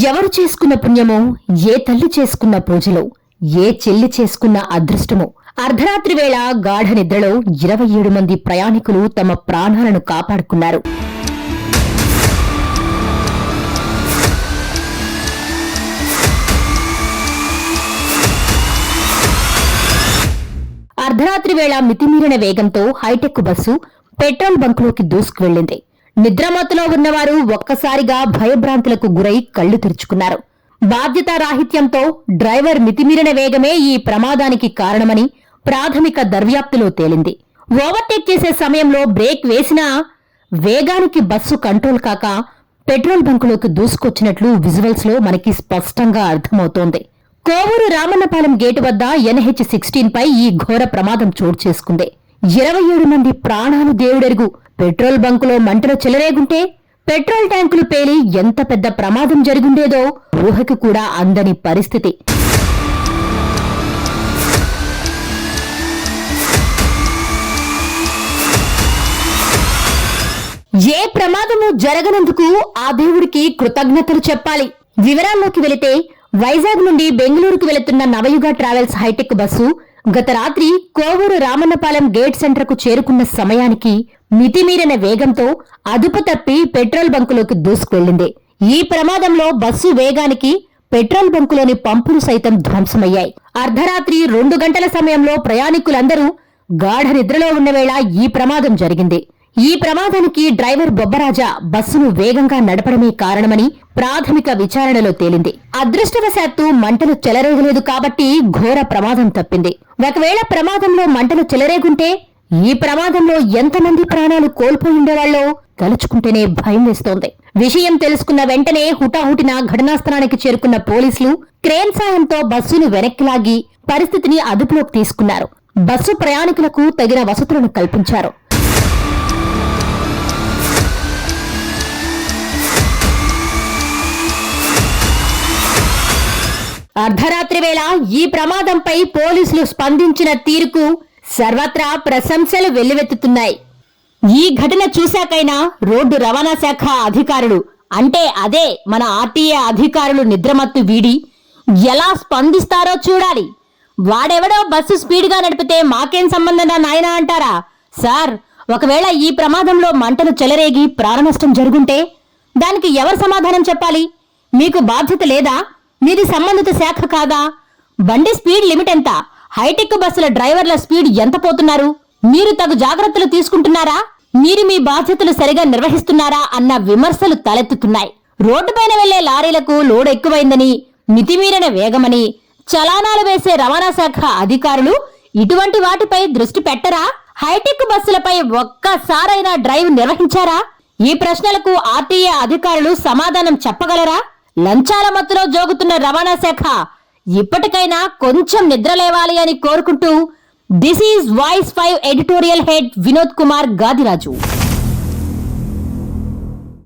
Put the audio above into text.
ఎవరు చేసుకున్న పుణ్యమో ఏ తల్లి చేసుకున్న పూజలో ఏ చెల్లి చేసుకున్న అదృష్టమో. అర్ధరాత్రి వేళ గాఢ నిద్రలో ఇరవై ఏడు మంది ప్రయాణికులు తమ ప్రాణాలను కాపాడుకున్నారు. అర్ధరాత్రి వేళ మితిమీరిన వేగంతో హైటెక్ బస్సు పెట్రోల్ బంకులోకి దూసుకువెళ్ళింది నిద్రమత్తులో ఉన్నవారు ఒక్కసారిగా భయభ్రాంతులకు గురై కళ్ళు తెరుచుకున్నారు. బాధ్యతారాహిత్యంతో డ్రైవర్ మితిమీరిన వేగమే ఈ ప్రమాదానికి కారణమని ప్రాథమిక దర్యాప్తులో తేలింది. ఓవర్టేక్ చేసే సమయంలో బ్రేక్ వేసినా వేగానికి బస్సు కంట్రోల్ కాక పెట్రోల్ బంకులోకి దూసుకొచ్చినట్లు విజువల్స్లో మనకి స్పష్టంగా అర్థమవుతోంది. కోవూరు రామన్నపాలెం గేటు వద్ద ఎన్హెచ్ సిక్స్టీన్ పై ఈ ఘోర ప్రమాదం చోటు చేసుకుంది. ఇరవై ఏడు మంది ప్రాణాలు దేవుడెరుగు. పెట్రోల్ బంకులో మంటలు చెలరేగుంటే పెట్రోల్ ట్యాంకులు పేలి ఎంత పెద్ద ప్రమాదం జరిగుండేదో ఊహకు కూడా అందని పరిస్థితి. ఏ ప్రమాదము జరగనందుకు ఆ దేవుడికి కృతజ్ఞతలు చెప్పాలి. వివరాల్లోకి వెళితే వైజాగ్ నుండి బెంగళూరుకు వెళుతున్న నవయుగ ట్రావెల్స్ హైటెక్ బస్సు గత రాత్రి కోవూరు రామన్నపాలెం గేట్ సెంటర్కు చేరుకున్న సమయానికి మితిమీరిన వేగంతో అదుపు తప్పి పెట్రోల్ బంకులోకి దూసుకువెళ్ళింది ఈ ప్రమాదంలో బస్సు వేగానికి పెట్రోల్ బంకులోని పంపులు సైతం ధ్వంసమయ్యాయి. అర్ధరాత్రి రెండు గంటల సమయంలో ప్రయాణికులందరూ గాఢ నిద్రలో ఉన్న వేళ ఈ ప్రమాదం జరిగింది. ఈ ప్రమాదానికి డ్రైవర్ బొబ్బరాజా బస్సును వేగంగా నడపడమే కారణమని ప్రాథమిక విచారణలో తేలింది. అదృష్టవశాత్తు మంటలు చెలరేగలేదు కాబట్టి ఘోర ప్రమాదం తప్పింది. ఒకవేళ ప్రమాదంలో మంటలు చెలరేగుంటే ఈ ప్రమాదంలో ఎంతమంది ప్రాణాలు కోల్పోయి ఉండేవాళ్ళో తలుచుకుంటేనే భయం వేస్తోంది. విషయం తెలుసుకున్న వెంటనే హుటాహుటిన ఘటనాస్థలానికి చేరుకున్న పోలీసులు క్రేన్ సాయంతో బస్సును వెనక్కి లాగి పరిస్థితిని అదుపులోకి తీసుకున్నారు. బస్సు ప్రయాణికులకు తగిన వసతులను కల్పించారు. అర్ధరాత్రి వేళ ఈ ప్రమాదంపై పోలీసులు స్పందించిన తీరుకు సర్వత్రా ప్రశంసలు వెల్లువెత్తుతున్నాయి. ఈ ఘటన చూశాకైనా రోడ్డు రవాణా శాఖ అధికారులు అంటే అదే మన ఆర్టీఏ అధికారులు నిద్రమత్తు వీడి ఎలా స్పందిస్తారో చూడాలి. వాడెవడో బస్సు స్పీడ్గా నడిపితే మాకేం సంబంధం నాయనా అంటారా? సార్ ఒకవేళ ఈ ప్రమాదంలో మంటలు చెలరేగి ప్రాణనష్టం జరుగుంటే దానికి ఎవరు సమాధానం చెప్పాలి? మీకు బాధ్యత లేదా? మీది సంబంధిత శాఖ కాదా? బండి స్పీడ్ లిమిట్ ఎంత? హైటెక్ బస్సుల డ్రైవర్ల స్పీడ్ ఎంత పోతున్నారు? మీరు తగు జాగ్రత్తలు తీసుకుంటున్నారా? మీరు మీ బాధ్యతలు సరిగా నిర్వహిస్తున్నారా అన్న విమర్శలు తలెత్తుతున్నాయి. రోడ్డుపైన వెళ్ళే లారీలకు లోడ్ ఎక్కువైందని మితిమీరిన వేగమని చలానాలు వేసే రవాణా శాఖ అధికారులు ఇటువంటి వాటిపై దృష్టి పెట్టరా? హైటెక్ బస్సులపై ఒక్కసారైనా డ్రైవ్ నిర్వహించారా? ఈ ప్రశ్నలకు ఆర్టీఏ అధికారులు సమాధానం చెప్పగలరా? లంచాల మత్తులో జోగుతున్న రవాణా శాఖ ఇప్పటికైనా కొంచెం నిద్రలేవాలి అని కోరుకుంటూ this is voice five editorial head Vinod Kumar Gadiraju.